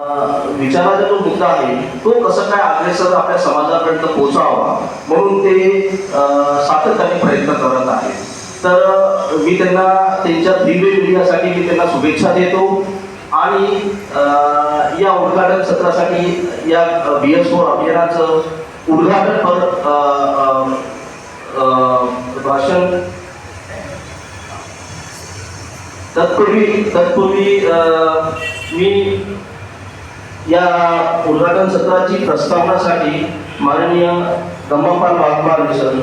विचाराचा जो मुद्दा आहे तो कसं काय अग्रेसर आपल्या समाजापर्यंत पोहोचावा म्हणून ते सातत्याने प्रयत्न करत आहेत तर मी त्यांना त्यांच्या दिव्य मीडियासाठी मी त्यांना शुभेच्छा देतो आणि या उद्घाटन सत्रासाठी या बी एस फोर अभियानाचं उद्घाटन पर भाषण तत्पूर्वी तत्पूर्वी मी या उद्घाटन सत्राची प्रस्तावनासाठी माननीय गम्मपाल वाघमारे सर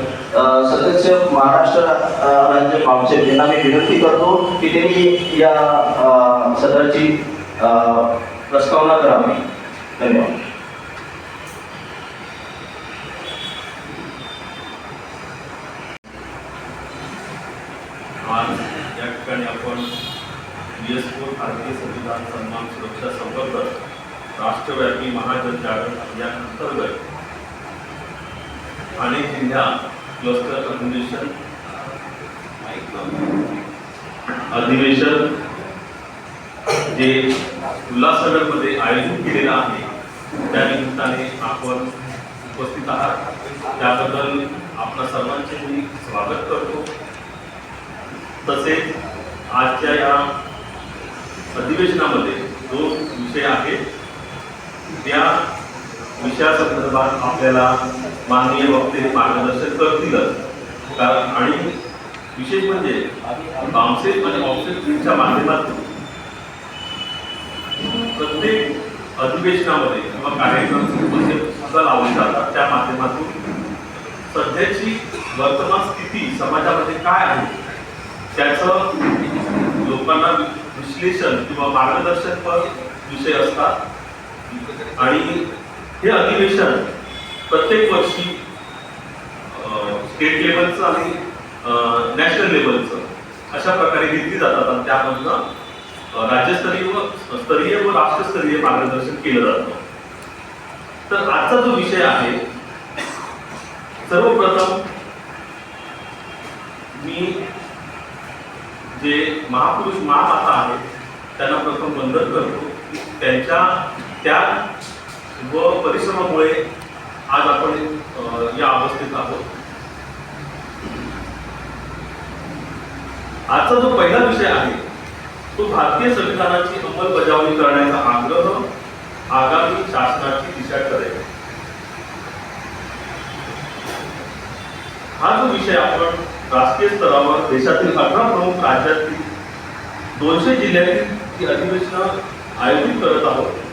सदस्य महाराष्ट्र राज्य काउन्सिल यांना मी विनंती करतो की त्यांनी या सत्राची प्रस्तावना करावी. धन्यवाद आज या ठिकाणी आपण बी एस फोर भारतीय संविधान सन्मान सुरक्षा संवर्धन महाजनजागरण अभियान अंतर्गत ठाणे जिल्हा क्लस्टर अधिवेशन अधिवेशन जे उल्हासनगरमध्ये आयोजित केलेलं आहे त्या निमित्ताने आपण उपस्थित आहात. त्याबद्दल आपल्या सर्वांचे मी स्वागत करतो. तसेच आजच्या या अधिवेशनामध्ये जो विषय आहे या विषयासंदर्भात आपल्याला माननीय वक्ते मार्गदर्शन करतीलच. कारण आणि विशेष म्हणजे बाउन्सेस आणि ऑब्जेक्टिव्हच्या माध्यमातून प्रत्येक अधिवेशनामध्ये किंवा कार्यक्रम जे सुद्धा लावले जातात. त्या माध्यमातून सध्याची वर्तमान स्थिती समाजामध्ये काय आहे? त्याचं लोकांना विश्लेषण किंवा मार्गदर्शनपर विषय असतात. आणि हे अधिवेशन प्रत्येक वर्षी स्टेट लेवलचं आणि नॅशनल लेवलचं अशा प्रकारे घेतली जातात आणि त्यामधनं राज्यस्तरीय व स्तरीय व राष्ट्रस्तरीय मार्गदर्शन केलं जातं. तर आजचा जो विषय आहे सर्वप्रथम मी जे महापुरुष महामाता आहेत त्यांना प्रथम वंदन करतो. त्यांच्या त्या व परिश्रमामुळे आज आपण या अवस्थेत आहोत. आजचा जो पहिला विषय आहे तो भारतीय संविधानाची अंमलबजावणी करण्याचा आग्रह आगामी शासनाची दिशा करेल हा जो विषय आपण राष्ट्रीय स्तरावर देशातील अठरा प्रमुख राज्यातील दोनशे जिल्ह्यातील जी अधिवेशनं आयोजित करत आहोत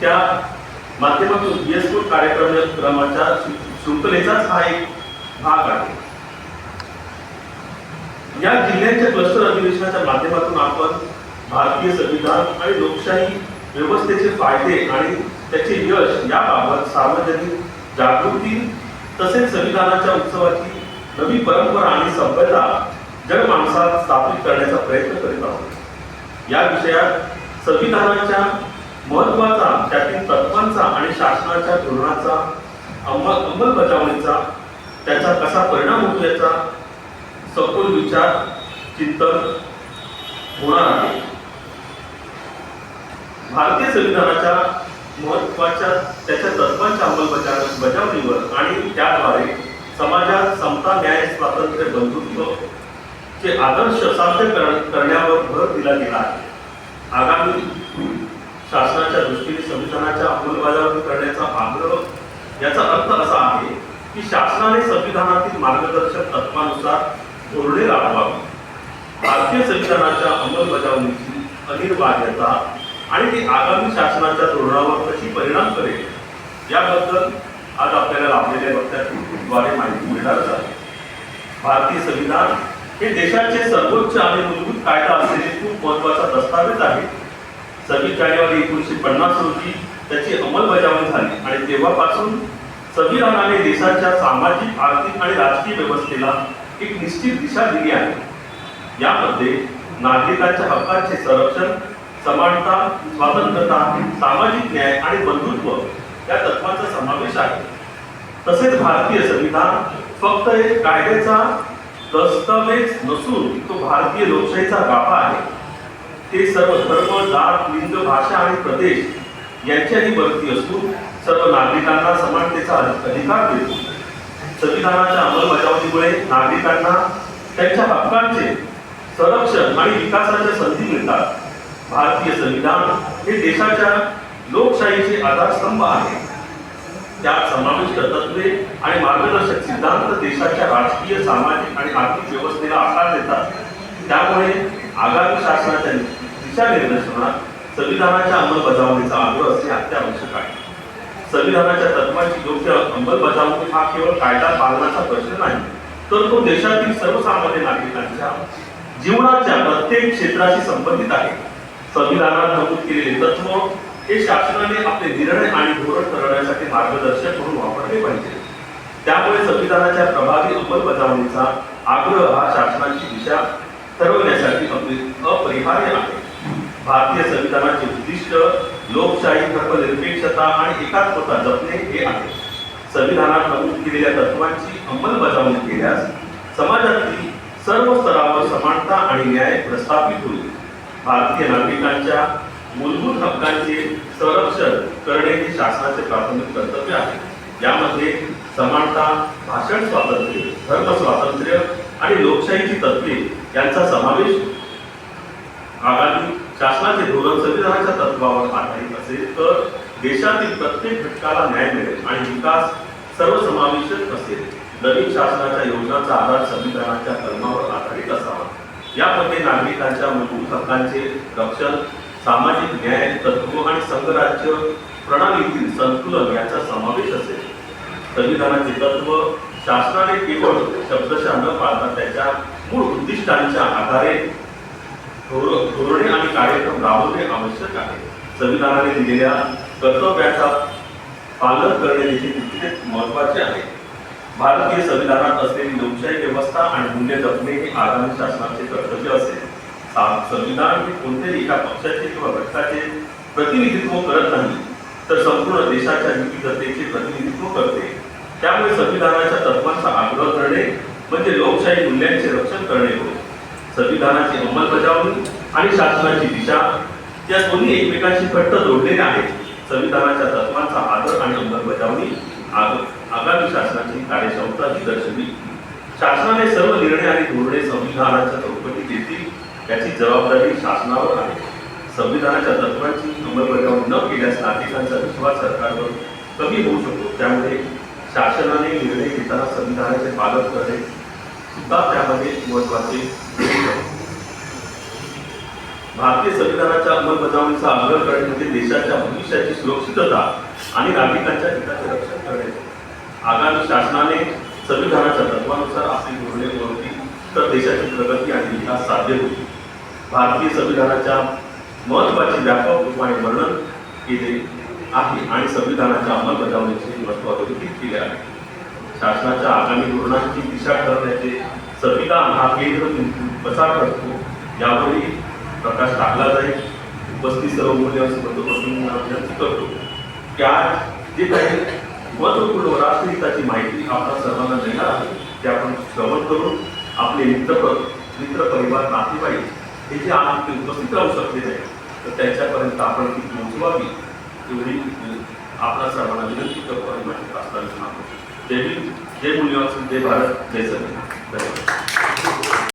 त्या माध्यमातून बीएसपूर एस कार्यक्रमाच्या शृंखलेचाच हा एक भाग आहे. या जिल्ह्यांच्या क्लस्टर अधिवेशनाच्या माध्यमातून आपण भारतीय संविधान आणि लोकशाही व्यवस्थेचे फायदे आणि त्याचे यश याबाबत सार्वजनिक जागृती तसेच संविधानाच्या उत्सवाची नवी परंपरा आणि सभ्यता जनमानसात स्थापित करण्याचा प्रयत्न करीत आहोत. या विषयात संविधानाच्या महत्त्वाचा त्यातील तत्वांचा आणि शासनाच्या धोरणाचा अंमल अंमलबजावणीचा त्याचा कसा परिणाम होतो याचा सखोल विचार चिंतन होणार आहे. भारतीय संविधानाच्या महत्त्वाच्या त्याच्या तत्वांच्या अंमलबजा बजावणीवर आणि त्याद्वारे समाजात समता न्याय स्वातंत्र्य बंधुत्व चे आदर्श साध्य कर- करण्यावर भर दिला गेला आहे. आगामी शासनाच्या दृष्टीने संविधानाच्या अंमलबजावणी करण्याचा आग्रह याचा अर्थ असा आहे की शासनाने संविधानातील मार्गदर्शक तत्वानुसार धोरणे राबवावी. भारतीय संविधानाच्या अंमलबजावणीची अनिवार्यता आणि ती आगामी शासनाच्या धोरणावर कशी परिणाम करेल याबद्दल आज आपल्याला लाभलेल्या वक्त्याद्वारे माहिती मिळणार आहे. भारतीय संविधान हे देशाचे सर्वोच्च आणि मूलभूत कायदा असलेले खूप महत्त्वाचा दस्तावेज आहे. सव्वीस जानेवारी एकोणीसशे पन्नास रोजी त्याची अंमलबजावणी झाली. आणि तेव्हापासून संविधानाने देशाच्या सामाजिक आर्थिक आणि राजकीय व्यवस्थेला एक निश्चित दिशा दिली आहे. यामध्ये नागरिकांच्या हक्कांचे संरक्षण समानता स्वातंत्र्यता सामाजिक न्याय आणि बंधुत्व या तत्वांचा समावेश आहे. तसेच भारतीय संविधान फक्त एक कायद्याचा दस्तावेज नसून तो भारतीय लोकशाहीचा गाभा आहे. ते सर्व धर्म जात लिंग भाषा आणि प्रदेश यांच्याही भरती असून सर्व नागरिकांना समानतेचा अधिकार देतो. संविधानाच्या अंमलबजावणीमुळे नागरिकांना त्यांच्या हक्कांचे संरक्षण आणि विकासाच्या संधी मिळतात. भारतीय संविधान हे देशाच्या लोकशाहीचे आधारस्तंभ आहे. त्यात समाविष्ट तत्वे आणि मार्गदर्शक सिद्धांत देशाच्या राजकीय सामाजिक आणि आर्थिक व्यवस्थेला आकार देतात. त्यामुळे आगामी शासनाच्या दिशानिर्देशनात संविधानाच्या अंमलबजावणीचा आग्रह असणे अत्यावश्यक आहे. संविधानाच्या तत्वांची योग्य अंमलबजावणी हा केवळ कायदा पालनाचा प्रश्न नाही तर तो देशातील सर्वसामान्य नागरिकांच्या जीवनाच्या प्रत्येक क्षेत्राशी संबंधित आहे. संविधानात नमूद केलेले तत्व हे शासनाने आपले निर्णय आणि धोरण ठरवण्यासाठी मार्गदर्शक म्हणून वापरले पाहिजे. त्यामुळे संविधानाच्या प्रभावी अंमलबजावणीचा आग्रह हा शासनाची दिशा ठरवण्यासाठी अपरिहार्य आहे. भारतीय संविधानाचे उद्दिष्ट लोकशाही धर्मनिरपेक्षता आणि एकात्मता जपणे हे आहे. संविधानात नमूद केलेल्या तत्वांची अंमलबजावणी केल्यास समाजातील सर्व स्तरावर समानता आणि न्याय प्रस्थापित होईल. भारतीय नागरिकांच्या मूलभूत हक्कांचे संरक्षण करणे हे शासनाचे प्राथमिक कर्तव्य आहे. यामध्ये समानता भाषण स्वातंत्र्य धर्म स्वातंत्र्य आणि लोकशाहीची तत्वे यांचा समावेश आगामी शासनाचे धोरण संविधानाच्या तत्वावर आधारित असेल तर देशातील प्रत्येक घटकाला न्याय मिळेल आणि विकास सर्वसमावेशक असेल. नवीन शासनाच्या योजनांचा आधार संविधानाच्या कलमावर आधारित असावा. यामध्ये नागरिकांच्या मूलभूत हक्कांचे रक्षण सामाजिक न्याय तत्व आणि संघराज्य प्रणालीतील संतुलन याचा समावेश असेल. संविधानाचे तत्व शासनाने केवळ शब्दशः न पाळता त्याच्या मूळ उद्दिष्टांच्या आधारे धोरणे आणि कार्यक्रम राबवणे आवश्यक आहे. संविधानाने दिलेल्या कर्तव्याचा पालन करणे देखील तितकेच महत्त्वाचे आहे. भारतीय संविधानात असलेली लोकशाही व्यवस्था आणि मूल्य जपणे हे आगामी शासनाचे कर्तव्य असेल. संविधान हे कोणत्याही एका पक्षाचे किंवा घटकाचे प्रतिनिधित्व करत नाही तर संपूर्ण देशाच्या विविधतेचे प्रतिनिधित्व करते. त्यामुळे संविधानाच्या तत्वांचा आग्रह करणे म्हणजे लोकशाही मूल्यांचे रक्षण करणे होय. संविधानाची अंमलबजावणी आणि शासनाची दिशा या दोन्ही एकमेकांशी घट्ट जोडलेल्या आहेत. संविधानाच्या तत्वांचा आदर आणि अंमलबजावणी आगामी शासनाची कार्यक्षमता ही शासनाने सर्व निर्णय आणि धोरणे संविधानाच्या चौकटीत येतील याची जबाबदारी शासनावर आहे. संविधानाच्या तत्वांची अंमलबजावणी न केल्यास नागरिकांचा विश्वास सरकारवर कमी होऊ शकतो. त्यामुळे शासनाने निर्णय घेताना संविधानाचे पालन करणे सुद्धा त्यामध्ये महत्त्वाचे भारतीय संविधानाच्या अंमलबजावणीचा आग्रह करणे म्हणजे देशाच्या भविष्याची सुरक्षितता आणि नागरिकांच्या हिताचे रक्षण करणे. आगामी शासनाने संविधानाच्या तत्वानुसार आपली धोरणे बनवली तर देशाची प्रगती आणि विकास साध्य होईल. भारतीय संविधानाच्या महत्त्वाचे व्यापक रूपाने वर्णन केले आहे आणि संविधानाच्या अंमलबजावणीचे महत्त्व अधोरेखित केले आहे. शासनाच्या आगामी धोरणांची दिशा ठरवण्याचे संविधान हा केंद्र बिंदू कसा यावरही प्रकाश टाकला जाईल. उपस्थित सर्व मूल्यांची बंदोबस्त विनंती करतो. की आज जे काही महत्त्वपूर्ण राष्ट्रहिताची माहिती आपल्या सर्वांना देणार आहे ते आपण श्रवण करून आपले मित्र मित्र परिवार नातेवाईक हे जे आज इथे उपस्थित राहू शकले नाही तर त्यांच्यापर्यंत आपण ती पोहोचवावी एवढी आपल्या सर्वांना विनंती करतो आणि माझी प्रास्ताविक सांगतो जय हिंद जय मूल्यवान जय भारत जय सर धन्यवाद.